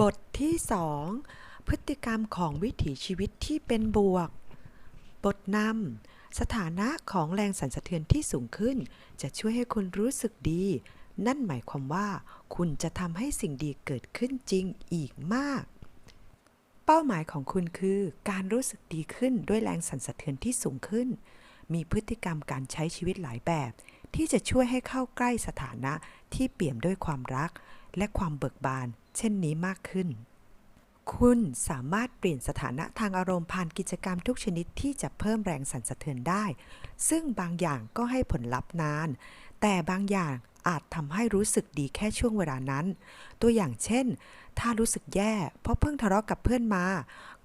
บทที่2พฤติกรรมของวิถีชีวิตที่เป็นบวก บทนำสถานะของแรงสั่นสะเทือนที่สูงขึ้น จะช่วยให้คุณรู้สึกดี นั่นหมายความว่า คุณจะทำให้สิ่งดีเกิดขึ้นจริงอีกมาก เป้าหมายของคุณคือการรู้สึกดีขึ้นด้วยแรงสั่นสะเทือนที่สูงขึ้น มีพฤติกรรมการใช้ชีวิตหลายแบบ ที่จะช่วยให้เข้าใกล้สถานะที่เปี่ยมด้วยความรัก และความเบิกบาน เช่นนี้มากขึ้น คุณสามารถเปลี่ยนสถานะทางอารมณ์ผ่านกิจกรรมทุกชนิดที่จะเพิ่มแรงสั่นสะเทือนได้ ซึ่งบางอย่างก็ให้ผลลัพธ์นาน แต่บางอย่างอาจทำให้รู้สึกดีแค่ช่วงเวลานั้น ตัวอย่างเช่น ถ้ารู้สึกแย่ เพราะเพิ่งทะเลาะกับเพื่อนมา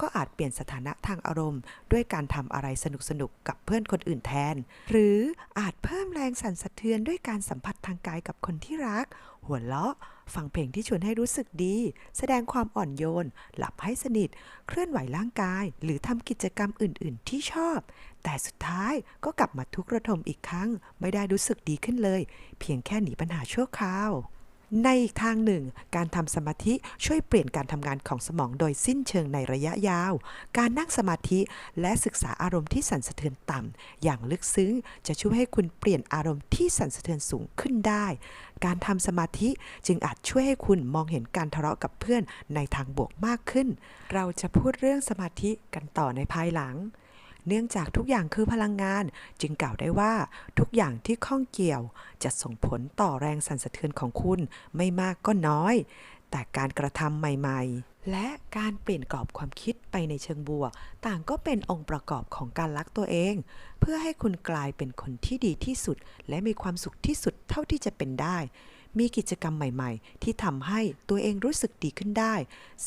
ก็อาจเปลี่ยนสถานะทางอารมณ์ ด้วยการทำอะไรสนุกๆกับเพื่อนคนอื่นแทน หรืออาจเพิ่มแรงสั่นสะเทือนด้วยการสัมผัสทางกายกับคนที่รัก หัวเราะ ฟังเพลงที่ชวนให้รู้สึกดี แสดงความอ่อนโยน หลับให้สนิท เคลื่อนไหวร่างกาย หรือทำกิจกรรมอื่น ๆ ที่ชอบ แต่สุดท้ายก็กลับมาทุกข์ระทมอีกครั้ง ไม่ได้รู้สึกดีขึ้นเลย เพียงแค่หนีปัญหาชั่วคราว ในอีกทางหนึ่ง การทำสมาธิช่วยเปลี่ยนการทำงานของสมองโดยสิ้นเชิงในระยะยาว การนั่งสมาธิและศึกษาอารมณ์ที่สั่นสะเทือนต่ำอย่างลึกซึ้ง จะช่วยให้คุณเปลี่ยนอารมณ์ที่สั่นสะเทือนสูงขึ้นได้ การทำสมาธิจึงอาจช่วยให้คุณมองเห็นการทะเลาะกับเพื่อนในทางบวกมากขึ้น เราจะพูดเรื่องสมาธิกันต่อในภายหลัง เนื่องจากทุกอย่างคือพลังงาน จึงกล่าวได้ว่าทุกอย่างที่ข้องเกี่ยว จะส่งผลต่อแรงสั่นสะเทือนของคุณไม่มากก็น้อย แต่การกระทำใหม่ ๆและการเปลี่ยนกรอบความคิดไปในเชิงบวก ต่างก็เป็นองค์ประกอบของการรักตัวเอง เพื่อให้คุณกลายเป็นคนที่ดีที่สุด และมีความสุขที่สุดเท่าที่จะเป็นได้ มีกิจกรรมใหม่ๆ ที่ทำให้ตัวเองรู้สึกดีขึ้นได้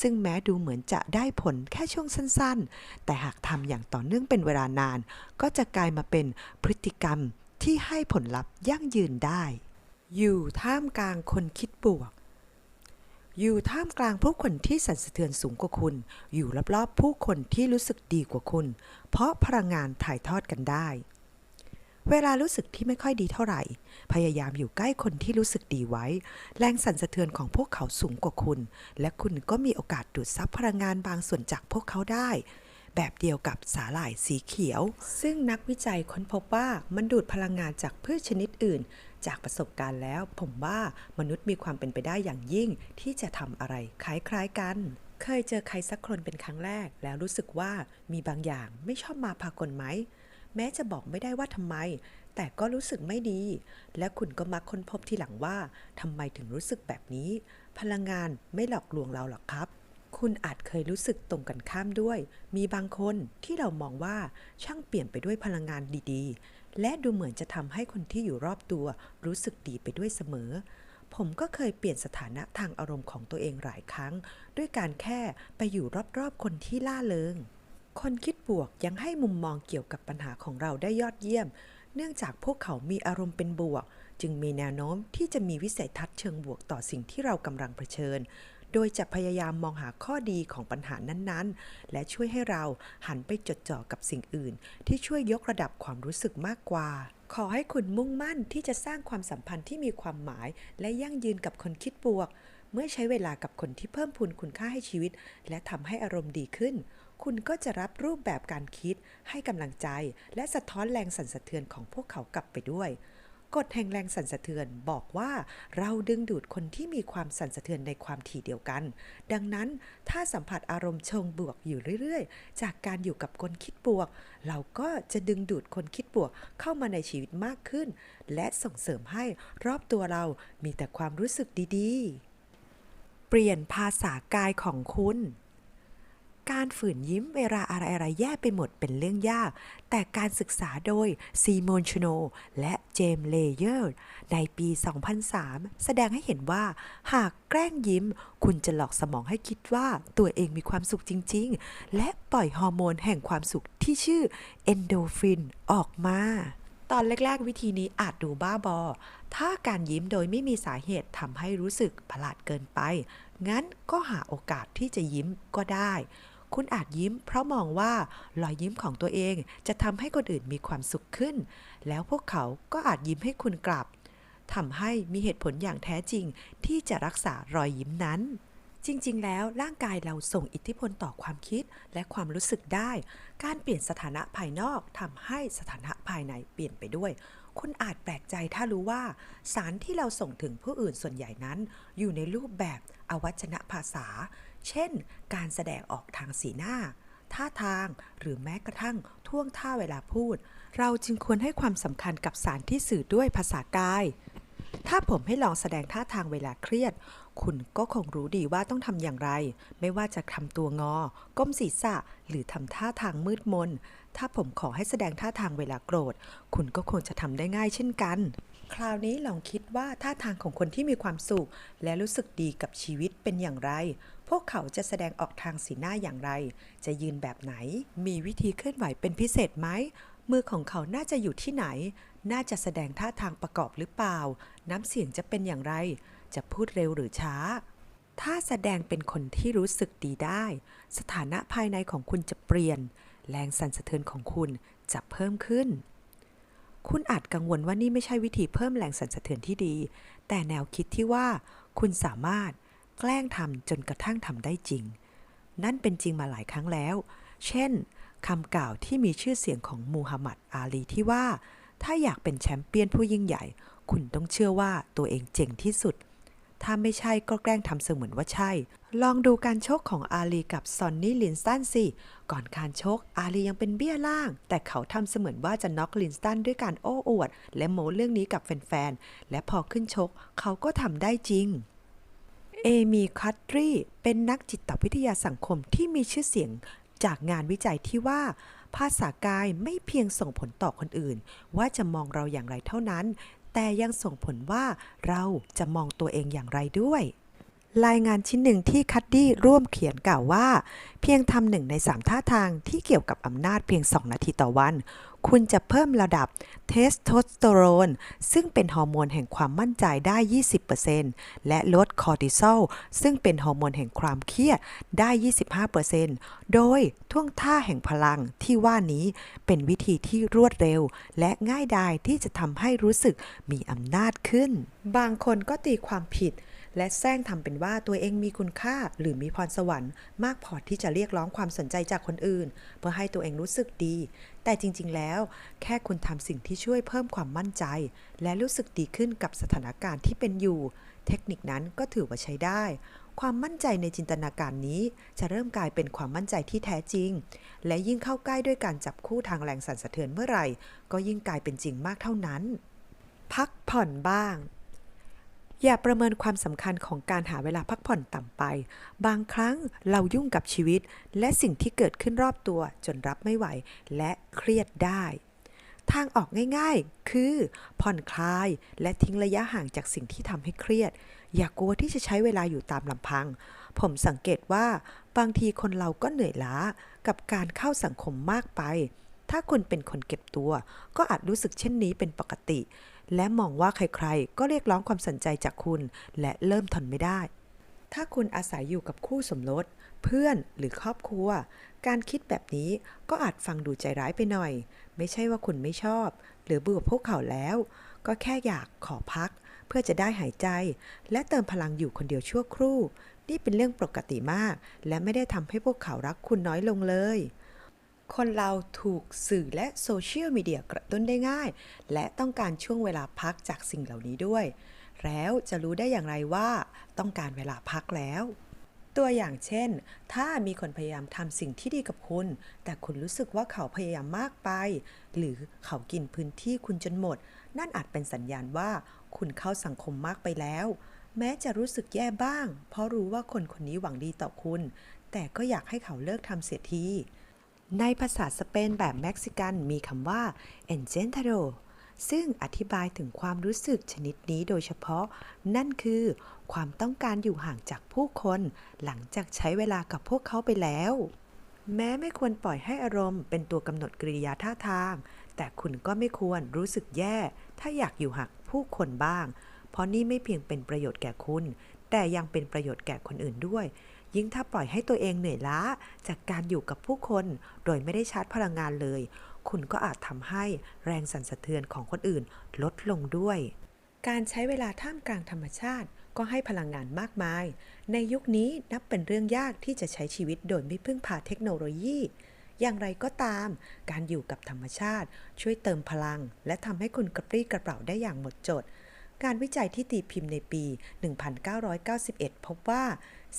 ซึ่งแม้ดูเหมือนจะได้ผลแค่ช่วงสั้นๆ แต่หากทำอย่างต่อเนื่องเป็นเวลานาน ก็จะกลายมาเป็นพฤติกรรมที่ให้ผลลัพธ์ยั่งยืนได้ อยู่ท่ามกลางคนคิดบวก อยู่ท่ามกลางผู้คนที่สั่นสะเทือนสูงกว่าคุณ อยู่รอบๆผู้คนที่รู้สึกดีกว่าคุณ เพราะพลังงานถ่ายทอดกันได้ เวลารู้สึกที่ไม่ค่อยดีเท่าไหร่ พยายามอยู่ใกล้คนที่รู้สึกดีไว้ แรงสั่นสะเทือนของพวกเขาสูงกว่าคุณ และคุณก็มีโอกาสดูดซับพลังงานบางส่วนจากพวกเขาได้ แบบเดียวกับสาหร่ายสีเขียว ซึ่งนักวิจัยค้นพบว่ามันดูดพลังงานจากพืชชนิดอื่น จากประสบการณ์แล้ว ผมว่ามนุษย์มีความเป็นไปได้อย่างยิ่งที่จะทำอะไรคล้ายๆกันเคยเจอใครสักคนเป็นครั้งแรก แล้วรู้สึกว่ามีบางอย่างไม่ชอบมาพากลไหม แม้จะบอกไม่ได้ว่าทำไม แต่ก็รู้สึกไม่ดี และคุณก็มักค้นพบทีหลังว่าทำไมถึงรู้สึกแบบนี้ พลังงานไม่หลอกลวงเราหรอกครับคุณอาจเคยรู้สึกตรงกันข้ามด้วย มีบางคนที่เรามองว่าช่างเปลี่ยนไปด้วยพลังงานดีๆ และดูเหมือนจะทำให้คนที่อยู่รอบตัวรู้สึกดีไปด้วยเสมอ ผมก็เคยเปลี่ยนสถานะทางอารมณ์ของตัวเองหลายครั้ง ด้วยการแค่ไปอยู่รอบๆคนที่ล่าเริง คนคิดบวกยังให้มุมมองเกี่ยวกับปัญหาของเราได้ยอดเยี่ยม เนื่องจากพวกเขามีอารมณ์เป็นบวก จึงมีแนวโน้มที่จะมีวิสัยทัศน์เชิงบวกต่อสิ่งที่เรากำลังเผชิญ โดยจะพยายามมองหาข้อดีของปัญหานั้นๆ และช่วยให้เราหันไปจดจ่อกับสิ่งอื่น ที่ช่วยยกระดับความรู้สึกมากกว่า ขอให้คุณมุ่งมั่นที่จะสร้างความสัมพันธ์ที่มีความหมาย และยั่งยืนกับคนคิดบวก เมื่อใช้เวลากับคนที่เพิ่มพูนคุณค่าให้ชีวิต และทำให้อารมณ์ดีขึ้น คุณก็จะรับรูปแบบการคิด ให้กำลังใจ และสะท้อนแรงสั่นสะเทือนของพวกเขากลับไปด้วยกฎแห่งแรงสั่นสะเทือนบอกว่าเราดึงดูดคนที่มีความสั่นสะเทือนในความถี่เดียวกัน ดังนั้นถ้าสัมผัสอารมณ์เชิงบวกอยู่เรื่อยๆ จากการอยู่กับคนคิดบวก เราก็จะดึงดูดคนคิดบวกเข้ามาในชีวิตมากขึ้น และส่งเสริมให้รอบตัวเรามีแต่ความรู้สึกดีๆ เปลี่ยนภาษากายของคุณ การฝืนยิ้มเวลาอะไรๆแย่ไปหมดเป็นเรื่องยาก แต่การศึกษาโดยซีโมนชโน และเจมเลเยอร์ ในปี 2003 แสดงให้เห็นว่า หากแกล้งยิ้ม คุณจะหลอกสมองให้คิดว่าตัวเองมีความสุขจริง ๆ และปล่อยฮอร์โมนแห่งความสุขที่ชื่อเอนโดฟินออกมาตอนแรก ๆ วิธีนี้อาจดูบ้าบอ ถ้าการยิ้มโดยไม่มีสาเหตุทำให้รู้สึกประหลาดเกินไป งั้นก็หาโอกาสที่จะยิ้มก็ได้ คุณอาจยิ้ม เพราะมองว่ารอยยิ้มของตัวเองจะทำให้คนอื่นมีความสุขขึ้น แล้วพวกเขาก็อาจยิ้มให้คุณกลับทำให้มีเหตุผลอย่างแท้จริง ที่จะรักษารอยยิ้มนั้น จริง ๆ แล้วร่างกายเราส่งอิทธิพลต่อความคิดและความรู้สึกได้ การเปลี่ยนสถานะภายนอกทำให้สถานะภายในเปลี่ยนไปด้วย คุณอาจแปลกใจถ้ารู้ว่า สารที่เราส่งถึงผู้อื่นส่วนใหญ่นั้น อยู่ในรูปแบบอวัจนภาษา เช่น การแสดงออกทางสีหน้า ท่าทาง หรือแม้กระทั่งท่วงท่าเวลาพูด เราจึงควรให้ความสำคัญกับสารที่สื่อด้วยภาษากาย ถ้าผมให้ลองแสดงท่าทางเวลาเครียด คุณก็คงรู้ดีว่าต้องทำอย่างไร ไม่ว่าจะทำตัวงอ ก้มศีรษะ หรือทำท่าทางมืดมน ถ้าผมขอให้แสดงท่าทางเวลาโกรธ คุณก็คงจะทำได้ง่ายเช่นกันคราวนี้ลองคิดว่าท่าทางของคนที่มีความสุข และรู้สึกดีกับชีวิตเป็นอย่างไร พวกเขาจะแสดงออกทางสีหน้าอย่างไร จะยืนแบบไหน มีวิธีเคลื่อนไหวเป็นพิเศษไหม มือของเขาน่าจะอยู่ที่ไหน น่าจะแสดงท่าทางประกอบหรือเปล่า น้ำเสียงจะเป็นอย่างไร จะพูดเร็วหรือช้า ถ้าแสดงเป็นคนที่รู้สึกดีได้ สถานะภายในของคุณจะเปลี่ยน แรงสั่นสะเทือนของคุณจะเพิ่มขึ้นคุณอาจกังวลว่านี่ไม่ใช่วิธีเพิ่มแรงสั่นสะเทือนที่ดี แต่แนวคิดที่ว่า คุณสามารถ แกล้งทำจนกระทั่งทำได้จริง นั่นเป็นจริงมาหลายครั้งแล้ว เช่นคำกล่าวที่มีชื่อเสียงของมูฮัมหมัดอาลีที่ว่า ถ้าอยากเป็นแชมเปี้ยนผู้ยิ่งใหญ่ คุณต้องเชื่อว่าตัวเองเจ๋งที่สุด ถ้าไม่ใช่ก็แกล้งทำเสมือนว่าใช่ ลองดูการชกของอาลีกับซอนนี่ลินสตันสิ ก่อนการชกอาลียังเป็นเบี้ยล่าง แต่เขาทำเสมือนว่าจะน็อกลินสตันด้วยการโอ้อวด และโม้เรื่องนี้กับแฟนๆ และพอขึ้นชก เขาก็ทำได้จริง เอมีคัตรีเป็นนักจิตวิทยาสังคมที่มีชื่อเสียงจากงานวิจัยที่ว่า ภาษากายไม่เพียงส่งผลต่อคนอื่น ว่าจะมองเราอย่างไรเท่านั้น แต่ยังส่งผลว่าเราจะมองตัวเองอย่างไรด้วย รายงานชิ้นหนึ่งที่คัดดี้ร่วมเขียนกล่าวว่า เพียงทำหนึ่งในสามท่าทางที่เกี่ยวกับอำนาจเพียง2นาทีต่อวัน คุณจะเพิ่มระดับเทสโทสเตอโรนซึ่งเป็นฮอร์โมนแห่งความมั่นใจได้ 20%และลดคอร์ติซอลซึ่งเป็นฮอร์โมนแห่งความเครียดได้ 25%โดยท่วงท่าแห่งพลังที่ว่านี้เป็นวิธีที่รวดเร็ว และง่ายดายที่จะทำให้รู้สึกมีอำนาจขึ้น บางคนก็ตีความผิดและแซงทำเป็นว่าตัวเองมีคุณค่าหรือมีพรสวรรค์ มากพอที่จะเรียกร้องความสนใจจากคนอื่น เพื่อให้ตัวเองรู้สึกดี แต่จริงๆ แล้ว แค่คุณทำสิ่งที่ช่วยเพิ่มความมั่นใจ และรู้สึกดีขึ้นกับสถานการณ์ที่เป็นอยู่ เทคนิคนั้นก็ถือว่าใช้ได้ ความมั่นใจในจินตนาการนี้ จะเริ่มกลายเป็นความมั่นใจที่แท้จริง และยิ่งเข้าใกล้ด้วยการจับคู่ทางแรงสั่นสะเทือนเมื่อไหร่ ก็ยิ่งกลายเป็นจริงมากเท่านั้น พักผ่อนบ้าง อย่าประเมินความสำคัญของการหาเวลาพักผ่อนต่ำไป บางครั้งเรายุ่งกับชีวิต และสิ่งที่เกิดขึ้นรอบตัวจนรับไม่ไหว และเครียดได้ ทางออกง่ายๆ คือ ผ่อนคลายและทิ้งระยะห่างจากสิ่งที่ทำให้เครียด อย่ากกลัวที่จะใช้เวลาอยู่ตามลำพัง ผมสังเกตว่า บางทีคนเราก็เหนื่อยล้ากับการเข้าสังคมมากไปถ้าคุณเป็นคนเก็บตัว ก็อาจรู้สึกเช่นนี้เป็นปกติ และมองว่าใครๆ ก็เรียกร้องความสนใจจากคุณ และเริ่มทนไม่ได้ ถ้าคุณอาศัยอยู่กับคู่สมรส เพื่อนหรือครอบครัว การคิดแบบนี้ก็อาจฟังดูใจร้ายไปหน่อย ไม่ใช่ว่าคุณไม่ชอบ หรือเบื่อพวกเขาแล้ว ก็แค่อยากขอพัก เพื่อจะได้หายใจ และเติมพลังอยู่คนเดียวชั่วครู่ นี่เป็นเรื่องปกติมาก และไม่ได้ทำให้พวกเขารักคุณน้อยลงเลย คนเราถูกสื่อและโซเชียลมีเดียกระตุ้นได้ง่าย และต้องการช่วงเวลาพักจากสิ่งเหล่านี้ด้วย แล้วจะรู้ได้อย่างไรว่า ต้องการเวลาพักแล้ว ตัวอย่างเช่น ถ้ามีคนพยายามทำสิ่งที่ดีกับคุณ แต่คุณรู้สึกว่าเขาพยายามมากไป หรือเขากินพื้นที่คุณจนหมด นั่นอาจเป็นสัญญาณว่า คุณเข้าสังคมมากไปแล้ว แม้จะรู้สึกแย่บ้าง เพราะรู้ว่าคนคนนี้หวังดีต่อคุณ แต่ก็อยากให้เขาเลิกทำเสียที ในภาษาสเปนแบบเม็กซิกันมีคำว่า encantado ซึ่งอธิบายถึงความรู้สึกชนิดนี้โดยเฉพาะ นั่นคือ ความต้องการอยู่ห่างจากผู้คน หลังจากใช้เวลากับพวกเขาไปแล้ว แม้ไม่ควรปล่อยให้อารมณ์ เป็นตัวกำหนดกริยาท่าทาง แต่คุณก็ไม่ควรรู้สึกแย่ ถ้าอยากอยู่ห่างผู้คนบ้าง เพราะนี่ไม่เพียงเป็นประโยชน์แก่คุณ แต่ยังเป็นประโยชน์แก่คนอื่นด้วย ยิ่งถ้าปล่อยให้ตัวเองเหนื่อยล้า จากการอยู่กับผู้คน โดยไม่ได้ชาร์จพลังงานเลย คุณก็อาจทำให้แรงสั่นสะเทือนของคนอื่นลดลงด้วย การใช้เวลาท่ามกลางธรรมชาติก็ให้พลังงานมากมาย ในยุคนี้นับเป็นเรื่องยากที่จะใช้ชีวิตโดยไม่พึ่งพาเทคโนโลยี อย่างไรก็ตาม การอยู่กับธรรมชาติ ช่วยเติมพลัง และทำให้คุณกระปรี้กระเป๋าได้อย่างหมดจด การวิจัยที่ตีพิมพ์ในปี 1991 พบว่า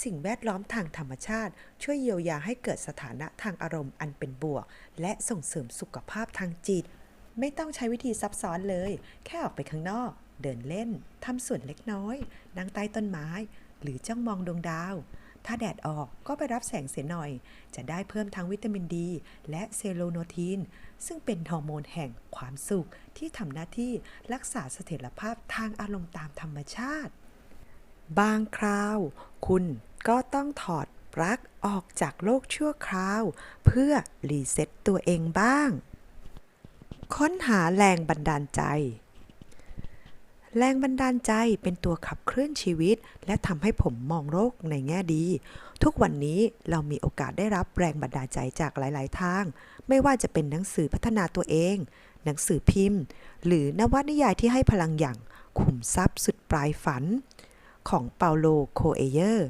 สิ่งแวดล้อมทางธรรมชาติ ช่วยเยียวยาให้เกิดสถานะทางอารมณ์อันเป็นบวก และส่งเสริมสุขภาพทางจิต ไม่ต้องใช้วิธีซับซ้อนเลย แค่ออกไปข้างนอก เดินเล่นทำสวนเล็กน้อย นั่งใต้ต้นไม้ หรือจ้องมองดวงดาว ถ้าแดดออกก็ไปรับแสงเสียหน่อย จะได้เพิ่มทั้งวิตามินดี และเซโรโนทีน ซึ่งเป็นฮอร์โมนแห่งความสุข ที่ทำหน้าที่รักษาเสถียรภาพทางอารมณ์ตามธรรมชาติ บางคราว คุณก็ต้องถอดปลั๊กออกจากโลกชั่วคราว เพื่อรีเซ็ตตัวเองบ้าง ค้นหาแรงบันดาลใจ แรงบันดาลใจเป็นตัวขับเคลื่อนชีวิต และทำให้ผมมองโลกในแง่ดี ทุกวันนี้เรามีโอกาสได้รับแรงบันดาลใจจากหลาย ๆ ทาง ไม่ว่าจะเป็นหนังสือพัฒนาตัวเอง หนังสือพิมพ์ หรือนวนิยายที่ให้พลังอย่างขุมทรัพย์สุดปลายฝัน ของเปาโลโคเอเยอร์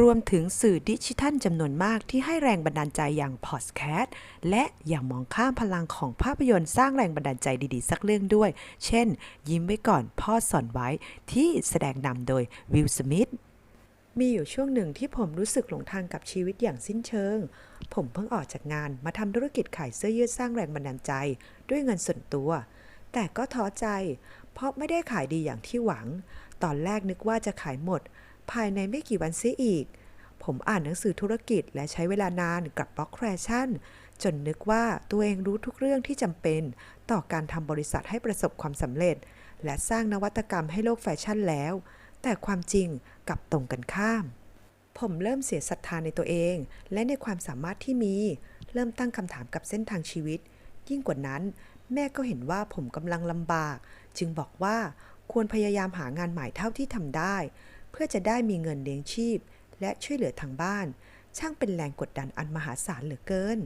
รวมถึงสื่อดิจิทัลจำนวนมากที่ให้แรงบันดาลใจอย่างพอดแคสต์และอย่ามองข้ามพลังของภาพยนตร์สร้างแรงบันดาลใจดีๆ สักเรื่องด้วย เช่น ยิ้มไว้ก่อนพ่อสอนไว้ที่แสดงนำโดยวิลสมิธมีอยู่ช่วงหนึ่งที่ผมรู้สึกหลงทางกับชีวิตอย่างสิ้นเชิง ผมเพิ่งออกจากงานมาทำธุรกิจขายเสื้อยืดสร้างแรงบันดาลใจ ด้วยเงินส่วนตัว แต่ก็ท้อใจ เพราะไม่ได้ขายดีอย่างที่หวัง ตอนแรกนึกว่าจะขายหมด ภายในไม่กี่วันเสียอีก ผมอ่านหนังสือธุรกิจและใช้เวลานานกับบล็อกแฟชั่น จนนึกว่าตัวเองรู้ทุกเรื่องที่จำเป็น ต่อการทำบริษัทให้ประสบความสำเร็จ และสร้างนวัตกรรมให้โลกแฟชั่นแล้ว แต่ความจริงกลับตรงกันข้าม ผมเริ่มเสียศรัทธาในตัวเอง และในความสามารถที่มี เริ่มตั้งคำถามกับเส้นทางชีวิต ยิ่งกว่านั้น แม่ก็เห็นว่าผมกำลังลำบาก จึงบอกว่าควรพยายามหางานใหม่เท่าที่ทำได้ พื่อจะได้มีเงินเลี้ยงชีพ และช่วยเหลือทางบ้าน ช่างเป็นแรงกดดันอันมหาศาลเหลือเกิน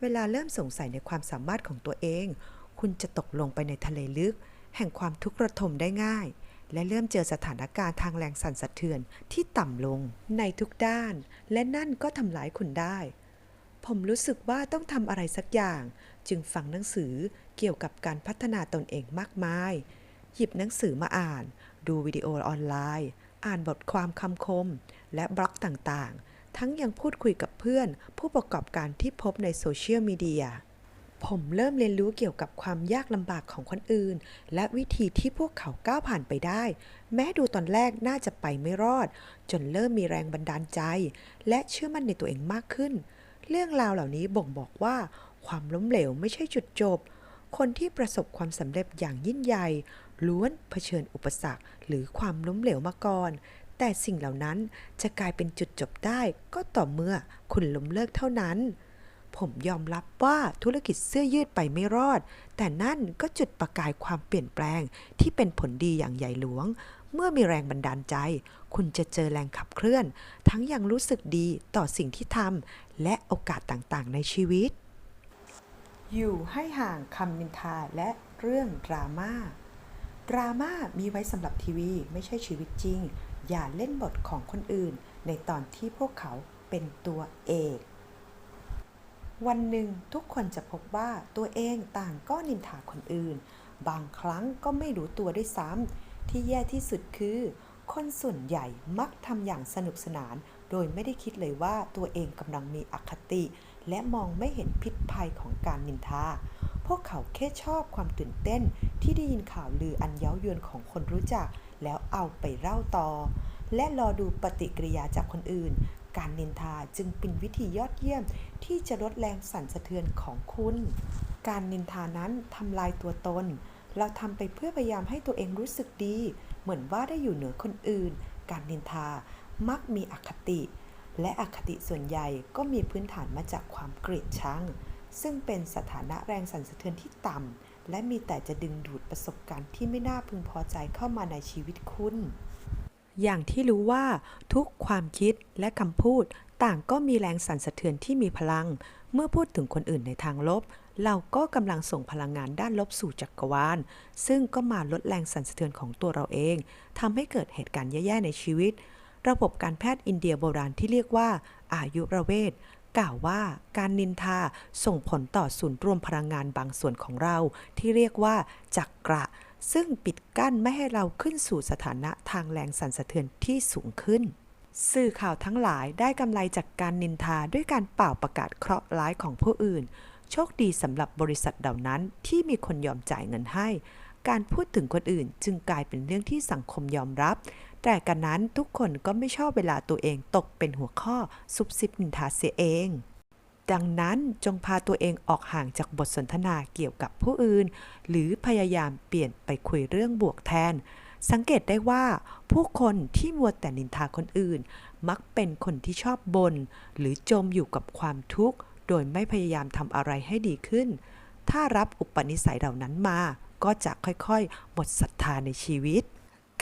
เวลาเริ่มสงสัยในความสามารถของตัวเอง คุณจะตกลงไปในทะเลลึก แห่งความทุกข์ระทมได้ง่าย และเริ่มเจอสถานการณ์ทางแรงสั่นสะเทือนที่ต่ำลงในทุกด้าน และนั่นก็ทำร้ายคุณได้ ผมรู้สึกว่าต้องทำอะไรสักอย่าง จึงฟังหนังสือเกี่ยวกับการพัฒนาตนเองมากมาย หยิบหนังสือมาอ่าน ดูวิดีโอออนไลน์ อ่านบทความคำคม และบล็อกต่างๆ ทั้งยังพูดคุยกับเพื่อน ผู้ประกอบการที่พบในโซเชียลมีเดีย ผมเริ่มเรียนรู้เกี่ยวกับความยากลำบากของคนอื่น และวิธีที่พวกเขาก้าวผ่านไปได้ แม้ดูตอนแรกน่าจะไปไม่รอด จนเริ่มมีแรงบันดาลใจ และเชื่อมั่นในตัวเองมากขึ้น เรื่องราวเหล่านี้บ่งบอกว่า ความล้มเหลวไม่ใช่จุดจบ คนที่ประสบความสำเร็จอย่างยิ่งใหญ่ ล้วนเผชิญอุปสรรคหรือความล้มเหลวมาก่อน แต่สิ่งเหล่านั้นจะกลายเป็นจุดจบได้ก็ต่อเมื่อคุณล้มเลิกเท่านั้น ผมยอมรับว่าธุรกิจเสื้อยืดไปไม่รอด แต่นั่นก็จุดประกายความเปลี่ยนแปลงที่เป็นผลดีอย่างใหญ่หลวง เมื่อมีแรงบันดาลใจ คุณจะเจอแรงขับเคลื่อน ทั้งยังรู้สึกดีต่อสิ่งที่ทำและโอกาสต่างๆ ในชีวิตอยู่ให้ห่างคำนินทาและเรื่องดราม่า ดราม่ามีไว้สำหรับทีวีไม่ใช่ชีวิตจริง อย่าเล่นบทของคนอื่น ในตอนที่พวกเขาเป็นตัวเอกวันหนึ่งทุกคนจะพบว่าตัวเองต่างก็นินทาคนอื่น บางครั้งก็ไม่รู้ตัวด้วยซ้ำที่แย่ที่สุดคือ คนส่วนใหญ่มักทำอย่างสนุกสนาน โดยไม่ได้คิดเลยว่าตัวเองกำลังมีอคติ และมองไม่เห็นพิษภัยของการนินทา พวกเขาแค่ชอบความตื่นเต้นที่ได้ยินข่าวลืออันเย้ายวนของคนรู้จัก แล้วเอาไปเล่าต่อ และรอดูปฏิกิริยาจากคนอื่น การนินทาจึงเป็นวิธียอดเยี่ยมที่จะลดแรงสั่นสะเทือนของคุณ การนินทานั้นทำลายตัวตน เราทำไปเพื่อพยายามให้ตัวเองรู้สึกดี เหมือนว่าได้อยู่เหนือคนอื่น การนินทามักมีอคติ และอคติส่วนใหญ่ก็มีพื้นฐานมาจากความเกลียดชัง ซึ่งเป็นสถานะแรงสั่นสะเทือนที่ต่ำ และมีแต่จะดึงดูดประสบการณ์ที่ไม่น่าพึงพอใจเข้ามาในชีวิตคุณ อย่างที่รู้ว่า ทุกความคิดและคำพูดต่างก็มีแรงสั่นสะเทือนที่มีพลัง เมื่อพูดถึงคนอื่นในทางลบ เราก็กำลังส่งพลังงานด้านลบสู่จักรวาล ซึ่งก็มาลดแรงสั่นสะเทือนของตัวเราเองทำให้เกิดเหตุการณ์แย่ๆในชีวิต ระบบการแพทย์อินเดียโบราณที่เรียกว่าอายุรเวท กล่าวว่าการนินทาส่งผลต่อศูนย์รวมพลังงานบางส่วนของเรา ที่เรียกว่าจักระ ซึ่งปิดกั้นไม่ให้เราขึ้นสู่สถานะทางแรงสั่นสะเทือนที่สูงขึ้น สื่อข่าวทั้งหลายได้กำไรจากการนินทาด้วยการเป่าประกาศเคราะห์ร้ายของผู้อื่น โชคดีสำหรับบริษัทเหล่านั้นที่มีคนยอมจ่ายเงินให้ การพูดถึงคนอื่นจึงกลายเป็นเรื่องที่สังคมยอมรับ แต่กันนั้นทุกคนก็ไม่ชอบเวลาตัวเองตกเป็นหัวข้อซุบซิบนินทาเสียเอง ดังนั้นจงพาตัวเองออกห่างจากบทสนทนาเกี่ยวกับผู้อื่น หรือพยายามเปลี่ยนไปคุยเรื่องบวกแทน สังเกตได้ว่า ผู้คนที่มัวแต่นินทาคนอื่น มักเป็นคนที่ชอบบน่นหรือจมอยู่กับความทุกข์ โดยไม่พยายามทำอะไรให้ดีขึ้น ถ้ารับอุปนิสัยเหล่านั้นมาก็จะค่อยๆ หมดศรัทธาในชีวิต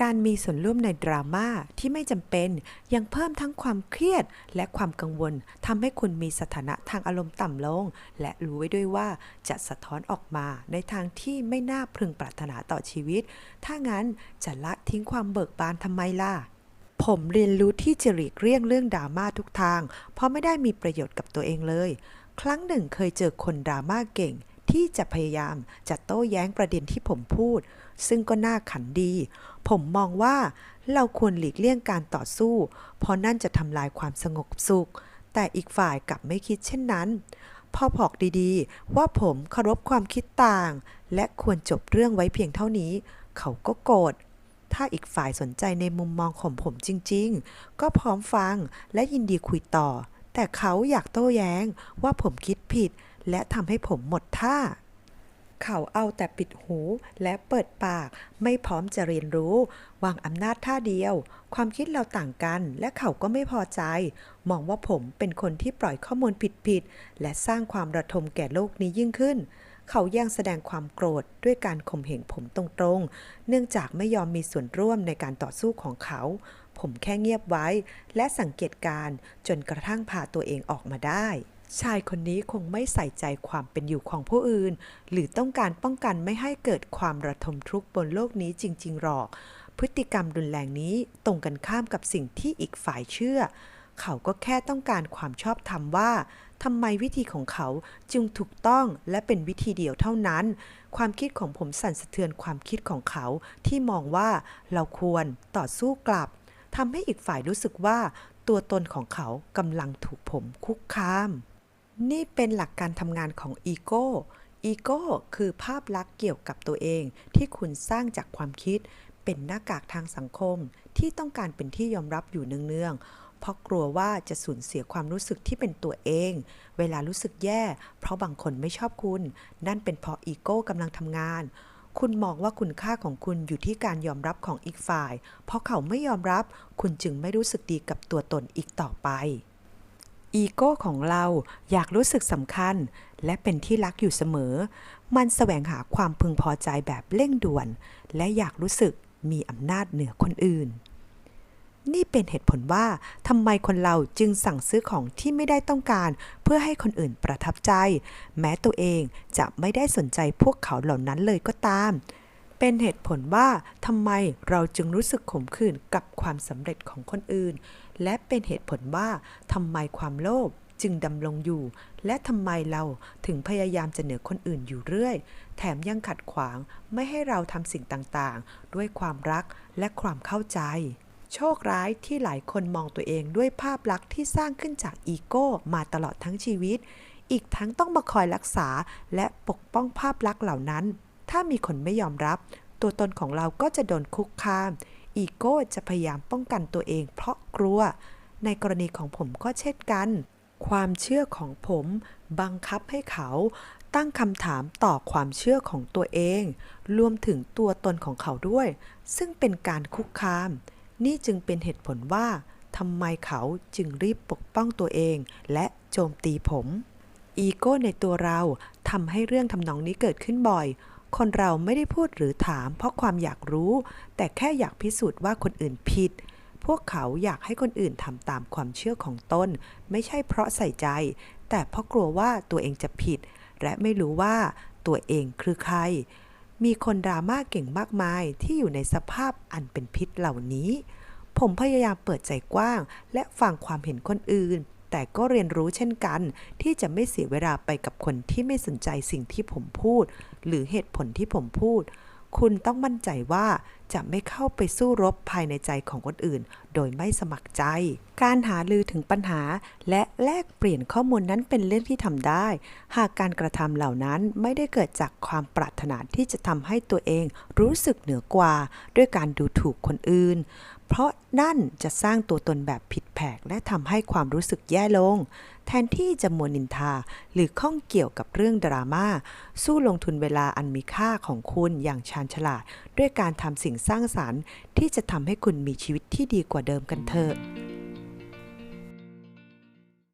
การมีส่วนร่วมในดราม่าที่ไม่จำเป็น ยังเพิ่มทั้งความเครียดและความกังวลทำให้คุณมีสถานะทางอารมณ์ต่ำลง และรู้ไว้ด้วยว่าจะสะท้อนออกมาในทางที่ไม่น่าพึงปรารถนาต่อชีวิต ถ้างั้นจะละทิ้งความเบิกบานทำไมล่ะผมเรียนรู้ที่จะหลีกเลี่ยงเรื่องดราม่าทุกทาง เพราะไม่ได้มีประโยชน์กับตัวเองเลย ครั้งหนึ่งเคยเจอคนดราม่าเก่ง ที่จะพยายามจะโต้แย้งประเด็นที่ผมพูด ซึ่งก็น่าขันดี ผมมองว่าเราควรหลีกเลี่ยงการต่อสู้ เพราะนั่นจะทำลายความสงบสุข แต่อีกฝ่ายกลับไม่คิดเช่นนั้นพอบอกดีๆ ว่าผมเคารพความคิดต่าง และควรจบเรื่องไว้เพียงเท่านี้ เขาก็โกรธถ้าอีกฝ่ายสนใจในมุมมองของผมจริงๆ ก็พร้อมฟังและยินดีคุยต่อ แต่เขาอยากโต้แย้งว่าผมคิดผิด และทำให้ผมหมดท่า เขาเอาแต่ปิดหูและเปิดปาก ไม่พร้อมจะเรียนรู้ วางอำนาจท่าเดียว ความคิดเราต่างกัน และเขาก็ไม่พอใจ มองว่าผมเป็นคนที่ปล่อยข้อมูลผิดๆและสร้างความระทมแก่โลกนี้ยิ่งขึ้น เขายังแสดงความโกรธด้วยการข่มเหงผมตรงๆ เนื่องจากไม่ยอมมีส่วนร่วมในการต่อสู้ของเขา ผมแค่เงียบไว้ และสังเกตการ์จนกระทั่งพาตัวเองออกมาได้ ชายคนนี้คงไม่ใส่ใจความเป็นอยู่ของผู้อื่น หรือต้องการป้องกันไม่ให้เกิดความระทมทุกข์บนโลกนี้จริง ๆ หรอก พฤติกรรมรุนแรงนี้ตรงกันข้ามกับสิ่งที่อีกฝ่ายเชื่อ เขาก็แค่ต้องการความชอบธรรมว่าทำไมวิธีของเขาจึงถูกต้องและเป็นวิธีเดียวเท่านั้น ความคิดของผมสั่นสะเทือนความคิดของเขาที่มองว่าเราควรต่อสู้กลับทำให้อีกฝ่ายรู้สึกว่าตัวตนของเขากำลังถูกผมคุกคาม นี่เป็นหลักการทำงานของอีโก้อีโก้คือภาพลักษณ์เกี่ยวกับตัวเอง ที่คุณสร้างจากความคิด เป็นหน้ากากทางสังคม ที่ต้องการเป็นที่ยอมรับอยู่เนืองๆเพราะกลัวว่าจะสูญเสียความรู้สึกที่เป็นตัวเอง เวลารู้สึกแย่ เพราะบางคนไม่ชอบคุณ นั่นเป็นเพราะอีโก้กำลังทำงาน คุณมองว่าคุณค่าของคุณอยู่ที่การยอมรับของอีกฝ่าย เพราะเขาไม่ยอมรับ คุณจึงไม่รู้สึกดีกับตัวตนอีกต่อไป อีโก้ของเราอยากรู้สึกสำคัญ และเป็นที่รักอยู่เสมอ มันแสวงหาความพึงพอใจแบบเร่งด่วน และอยากรู้สึกมีอำนาจเหนือคนอื่น นี่เป็นเหตุผลว่าทำไมคนเราจึงสั่งซื้อของที่ไม่ได้ต้องการ เพื่อให้คนอื่นประทับใจ แม้ตัวเองจะไม่ได้สนใจพวกเขาเหล่านั้นเลยก็ตาม เป็นเหตุผลว่าทำไมเราจึงรู้สึกขมขื่นกับความสำเร็จของคนอื่น และเป็นเหตุผลว่าทำไมความโลภจึงดำรงอยู่ และทำไมเราถึงพยายามจะเหนือคนอื่นอยู่เรื่อย แถมยังขัดขวางไม่ให้เราทำสิ่งต่างๆ ด้วยความรักและความเข้าใจ โชคร้ายที่หลายคนมองตัวเองด้วยภาพลักษณ์ที่สร้างขึ้นจากอีโก้มาตลอดทั้งชีวิต อีกทั้งต้องมาคอยรักษาและปกป้องภาพลักษณ์เหล่านั้น ถ้ามีคนไม่ยอมรับ ตัวตนของเราก็จะโดนคุกคาม อีโก้จะพยายามป้องกันตัวเอง เพราะกลัว ในกรณีของผมก็เช่นกัน ความเชื่อของผมบังคับให้เขาตั้งคำถามต่อความเชื่อของตัวเอง รวมถึงตัวตนของเขาด้วย ซึ่งเป็นการคุกคาม นี่จึงเป็นเหตุผลว่าทำไมเขาจึงรีบปกป้องตัวเอง และโจมตีผม อีโก้ในตัวเราทำให้เรื่องทำนองนี้เกิดขึ้นบ่อย คนเราไม่ได้พูดหรือถาม เพราะความอยากรู้ แต่แค่อยากพิสูจน์ว่าคนอื่นผิด พวกเขาอยากให้คนอื่นทำตามความเชื่อของตน ไม่ใช่เพราะใส่ใจ แต่เพราะกลัวว่าตัวเองจะผิด และไม่รู้ว่าตัวเองคือใคร มีคนดราม่าเก่งมากมายที่อยู่ในสภาพอันเป็นพิษเหล่านี้ ผมพยายามเปิดใจกว้าง และฟังความเห็นคนอื่นแต่ก็เรียนรู้เช่นกัน ที่จะไม่เสียเวลาไปกับคนที่ไม่สนใจสิ่งที่ผมพูด หรือเหตุผลที่ผมพูด คุณต้องมั่นใจว่าจะไม่เข้าไปสู้รบภายในใจของคนอื่น โดยไม่สมัครใจ การหาลือถึงปัญหาและแลกเปลี่ยนข้อมูลนั้นเป็นเรื่องที่ทำได้ หากการกระทำเหล่านั้นไม่ได้เกิดจากความปรารถนาที่จะทำให้ตัวเองรู้สึกเหนือกว่า ด้วยการดูถูกคนอื่น เพราะนั่นจะสร้างตัวตนแบบผิดแผกและทำให้ความรู้สึกแย่ลง แทนที่จะมัวนินทาหรือข้องเกี่ยวกับเรื่องดราม่าสู้ลงทุนเวลาอันมีค่าของคุณอย่างชาญฉลาด ด้วยการทำสิ่งสร้างสารรค์ที่จะทำให้คุณมีชีวิตที่ดีกว่าเดิมกันเถอะ